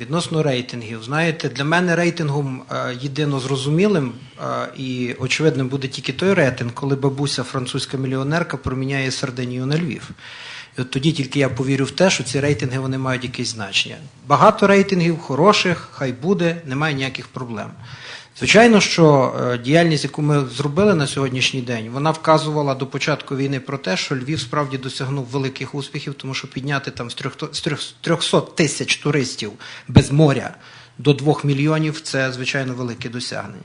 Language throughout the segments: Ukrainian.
Відносно рейтингів, знаєте, для мене рейтингом е, єдино зрозумілим е, і очевидним буде тільки той рейтинг, коли бабуся французька мільйонерка проміняє Сардинію на Львів. І от тоді тільки я повірю в те, що ці рейтинги вони мають якесь значення. Багато рейтингів, хороших, хай буде, немає ніяких проблем. Звичайно, що е, діяльність, яку ми зробили на сьогоднішній день, вона вказувала до початку війни про те, що Львів справді досягнув великих успіхів, тому що підняти там з трьох- з 300 тисяч туристів без моря до 2 мільйонів це звичайно велике досягнення.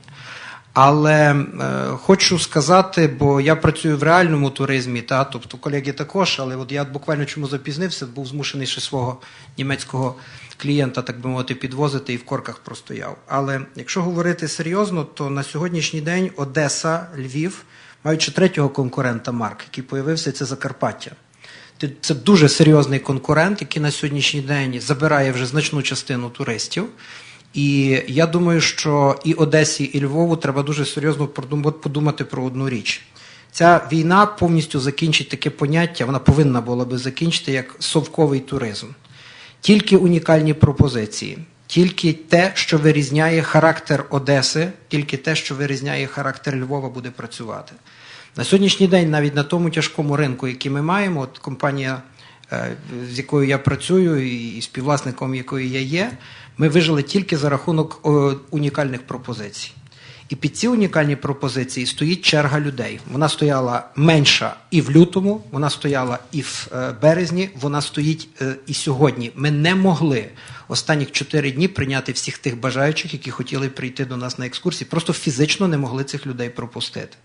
Але е, хочу сказати, бо я працюю в реальному туризмі, та тобто колеги також, але от я буквально чому запізнився, був змушений ще свого німецького клієнта, так би мовити, підвозити і в корках простояв. Але якщо говорити серйозно, то на сьогоднішній день Одеса, Львів ще третього конкурента Марк, який появився, це Закарпаття. Це дуже серйозний конкурент, який на сьогоднішній день забирає вже значну частину туристів. І я думаю, що і Одесі, і Львову треба дуже серйозно подумати про одну річ. Ця війна повністю закінчить таке поняття, вона повинна була би закінчити як совковий туризм. Тільки унікальні пропозиції, тільки те, що вирізняє характер Одеси, тільки те, що вирізняє характер Львова, буде працювати. На сьогоднішній день, навіть на тому тяжкому ринку, який ми маємо, от компанія, з якою я працюю, і співвласником якої я є, ми вижили тільки за рахунок унікальних пропозицій. І під ці унікальні пропозиції стоїть черга людей. Вона стояла менша і в лютому, вона стояла і в е, березні, вона стоїть е, і сьогодні. Ми не могли останніх чотири дні прийняти всіх тих бажаючих, які хотіли прийти до нас на екскурсії. Просто фізично не могли цих людей пропустити.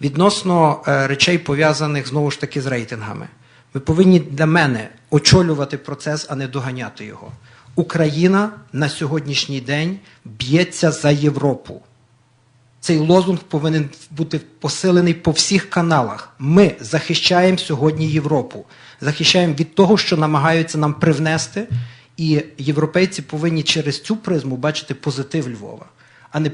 Відносно е, речей, пов'язаних знову ж таки з рейтингами, ми повинні для мене очолювати процес, а не доганяти його. Україна на сьогоднішній день б'ється за Європу. Цей лозунг повинен бути посилений по всіх каналах. Ми захищаємо сьогодні Європу, захищаємо від того, що намагаються нам привнести, і європейці повинні через цю призму бачити позитив Львова, а не